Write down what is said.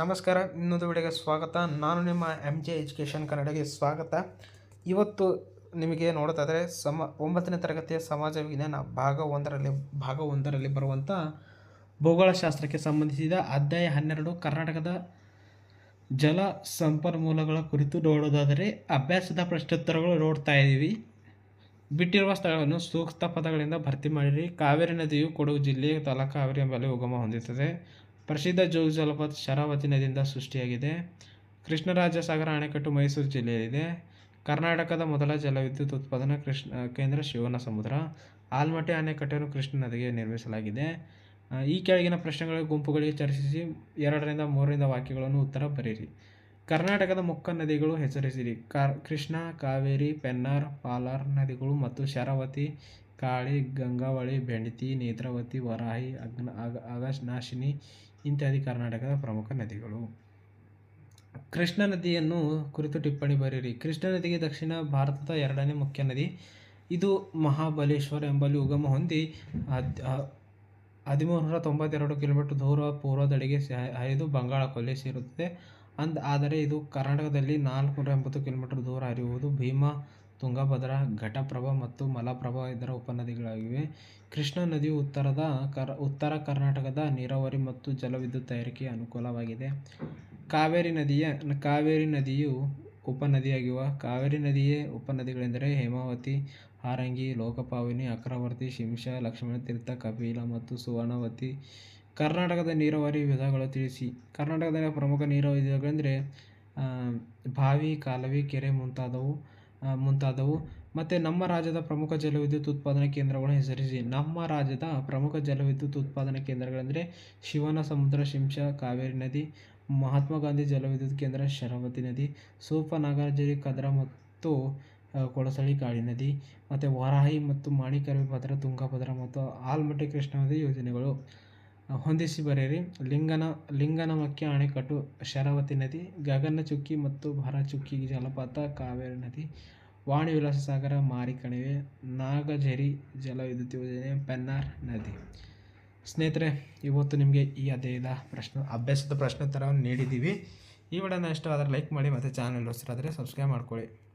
ನಮಸ್ಕಾರ, ಇನ್ನೊಂದು ವಿಡಿಯೋಗೆ ಸ್ವಾಗತ. ನಾನು ನಿಮ್ಮ ಎಂ ಜೆ ಎಜುಕೇಷನ್ ಕನ್ನಡಗೆ ಸ್ವಾಗತ. ಇವತ್ತು ನಿಮಗೆ ನೋಡೋದಾದರೆ ಸಮ, ಒಂಬತ್ತನೇ ತರಗತಿಯ ಸಮಾಜ ವಿಜ್ಞಾನ ಭಾಗ ಒಂದರಲ್ಲಿ ಭಾಗ ಒಂದರಲ್ಲಿ ಬರುವಂಥ ಭೂಗೋಳಶಾಸ್ತ್ರಕ್ಕೆ ಸಂಬಂಧಿಸಿದ ಅಧ್ಯಾಯ ಹನ್ನೆರಡು, ಕರ್ನಾಟಕದ ಜಲ ಸಂಪನ್ಮೂಲಗಳ ಕುರಿತು ನೋಡೋದಾದರೆ ಅಭ್ಯಾಸದ ಪ್ರಶ್ನೋತ್ತರಗಳು ನೋಡ್ತಾ ಇದ್ದೀವಿ. ಬಿಟ್ಟಿರುವ ಸ್ಥಳವನ್ನು ಸೂಕ್ತ ಪದಗಳಿಂದ ಭರ್ತಿ ಮಾಡಿರಿ. ಕಾವೇರಿ ನದಿಯು ಕೊಡಗು ಜಿಲ್ಲೆ ತಲಕಾವೇರಿ ಎಂಬಲ್ಲಿ ಉಗಮ ಹೊಂದುತ್ತದೆ ಪ್ರಸಿದ್ಧ ಜೋಗ ಜಲಪಾತ ಶರಾವತಿ ನದಿಯಿಂದ ಸೃಷ್ಟಿಯಾಗಿದೆ. ಕೃಷ್ಣರಾಜ ಸಾಗರ ಅಣೆಕಟ್ಟು ಮೈಸೂರು ಜಿಲ್ಲೆಯಲ್ಲಿದೆ. ಕರ್ನಾಟಕದ ಮೊದಲ ಜಲವಿದ್ಯುತ್ ಉತ್ಪಾದನಾ ಕೃಷ್ಣ, ಕೇಂದ್ರ ಶಿವನ ಸಮುದ್ರ. ಆಲ್ಮಟ್ಟಿ ಅಣೆಕಟ್ಟೆಯನ್ನು ಕೃಷ್ಣ ನದಿಗೆ ನಿರ್ಮಿಸಲಾಗಿದೆ. ಈ ಕೆಳಗಿನ ಪ್ರಶ್ನೆಗಳ ಗುಂಪುಗಳಿಗೆ ಚರ್ಚಿಸಿ, ಎರಡರಿಂದ ಮೂರರಿಂದ ವಾಕ್ಯಗಳನ್ನು ಉತ್ತರ ಬರೆಯಿರಿ. ಕರ್ನಾಟಕದ ಮುಖ್ಯ ನದಿಗಳು ಹೆಸರಿಸಿರಿ. ಕಾರ್, ಕೃಷ್ಣ, ಕಾವೇರಿ, ಪೆನ್ನಾರ್, ಪಾಲಾರ್ ನದಿಗಳು ಮತ್ತು ಶರಾವತಿ, ಕಾಳಿ, ಗಂಗಾವಳಿ ಬೆಂಡತಿ ನೇತ್ರಾವತಿ, ವರಾಹಿ, ಅಗ್ನ, ಅಗ ಅಗಸ್ನಾಶಿನಿ ಇತ್ಯಾದಿ ಕರ್ನಾಟಕದ ಪ್ರಮುಖ ನದಿಗಳು. ಕೃಷ್ಣ ನದಿಯನ್ನು ಕುರಿತು ಟಿಪ್ಪಣಿ ಬರೆಯಿರಿ. ಕೃಷ್ಣ ನದಿಗೆ ದಕ್ಷಿಣ ಭಾರತದ ಎರಡನೇ ಮುಖ್ಯ ನದಿ. ಇದು ಮಹಾಬಲೇಶ್ವರ ಎಂಬಲ್ಲಿ ಉಗಮ ಹೊಂದಿ ಹದಿಮೂರು ನೂರ ತೊಂಬತ್ತೆರಡು ಕಿಲೋಮೀಟರ್ ದೂರ ಪೂರ್ವದಡೆಗೆ ಹರಿದು ಬಂಗಾಳ ಕೊಲ್ಲಿ ಸೇರುತ್ತದೆ. ಅಂದ್ ಆದರೆ ಇದು ಕರ್ನಾಟಕದಲ್ಲಿ ನಾಲ್ಕುನೂರ ಎಂಬತ್ತು ಕಿಲೋಮೀಟರ್ ದೂರ ಹರಿಯುವುದು. ಭೀಮಾ, ತುಂಗಭದ್ರಾ, ಘಟಪ್ರಭಾ ಮತ್ತು ಮಲಪ್ರಭಾ ಇದರ ಉಪನದಿಗಳಾಗಿವೆ. ಕೃಷ್ಣಾ ನದಿಯು ಉತ್ತರದ ಕರ್, ಉತ್ತರ ಕರ್ನಾಟಕದ ನೀರಾವರಿ ಮತ್ತು ಜಲವಿದ್ಯುತ್ ತಯಾರಿಕೆಗೆ ಅನುಕೂಲವಾಗಿದೆ. ಕಾವೇರಿ ನದಿಯ, ಕಾವೇರಿ ನದಿಯು ಉಪನದಿಯಾಗಿರುವ. ಕಾವೇರಿ ನದಿಯ ಉಪನದಿಗಳೆಂದರೆ ಹೇಮಾವತಿ, ಹಾರಂಗಿ, ಲೋಕಪಾವನಿ, ಅಕ್ರವರ್ತಿ, ಶಿಂಷಾ ಲಕ್ಷ್ಮಣತೀರ್ಥ ಕಪಿಲ ಮತ್ತು ಸುವರ್ಣವತಿ ಕರ್ನಾಟಕದ ನೀರಾವರಿ ವಿಧಗಳು ತಿಳಿಸಿ. ಕರ್ನಾಟಕದ ಪ್ರಮುಖ ನೀರಾವರಿ ವಿಧಗಳೆಂದರೆ ಬಾವಿ, ಕಾಲುವೆ, ಕೆರೆ ಮುಂತಾದವು ಮುಂತಾದವು. ಮತ್ತು ನಮ್ಮ ರಾಜ್ಯದ ಪ್ರಮುಖ ಜಲವಿದ್ಯುತ್ ಉತ್ಪಾದನಾ ಕೇಂದ್ರಗಳನ್ನು ಹೆಸರಿಸಿ. ನಮ್ಮ ರಾಜ್ಯದ ಪ್ರಮುಖ ಜಲವಿದ್ಯುತ್ ಉತ್ಪಾದನಾ ಕೇಂದ್ರಗಳೆಂದರೆ, ಶಿವನ ಸಮುದ್ರ ಶಿಂಷಾ ಕಾವೇರಿ ನದಿ, ಮಹಾತ್ಮ ಗಾಂಧಿ ಜಲವಿದ್ಯುತ್ ಕೇಂದ್ರ ಶರಾವತಿ ನದಿ ಸೂಪ ನಾಗಾರ್ಜುನ ಕದ್ರ ಮತ್ತು ಕೊಳಸಳಿ ಕಾಳಿ ನದಿ, ಮತ್ತು ವರಾಹಿ ಮತ್ತು ಮಾಣಿಕರವಿ, ಭದ್ರಾ, ತುಂಗಭದ್ರಾ ಮತ್ತು ಆಲ್ಮಟ್ಟಿ ಕೃಷ್ಣ ನದಿ ಯೋಜನೆಗಳು. ಹೊಂದಿಸಿ ಬರೆಯಿರಿ ಲಿಂಗನ, ಲಿಂಗನಮಕ್ಕಿ ಅಣೆಕಟ್ಟು ಶರಾವತಿ ನದಿ, ಗಗನಚುಕ್ಕಿ ಮತ್ತು ಭರಚುಕ್ಕಿ, ಜಲಪಾತ, ಕಾವೇರಿ ನದಿ ವಾಣಿ ವಿಲಾಸ ಸಾಗರ ಮಾರಿಕಣಿವೆ, ನಾಗಝರಿ, ಜಲವಿದ್ಯುತ್ ಯೋಜನೆ, ಪೆನ್ನಾರ್ ನದಿ. ಸ್ನೇಹಿತರೆ, ಇವತ್ತು ನಿಮಗೆ ಈ ಅಧ್ಯಾಯದ ಪ್ರಶ್ನೆ, ಅಭ್ಯಾಸದ ಪ್ರಶ್ನೋತ್ತರವನ್ನು ನೀಡಿದ್ದೀವಿ. ಈ ವಿಡಿಯೋನ ಇಷ್ಟವಾದರೆ ಲೈಕ್ ಮಾಡಿ ಮತ್ತು ಚಾನಲ್ ಹೊಸರಾದರೆ ಸಬ್ಸ್ಕ್ರೈಬ್ ಮಾಡ್ಕೊಳ್ಳಿ.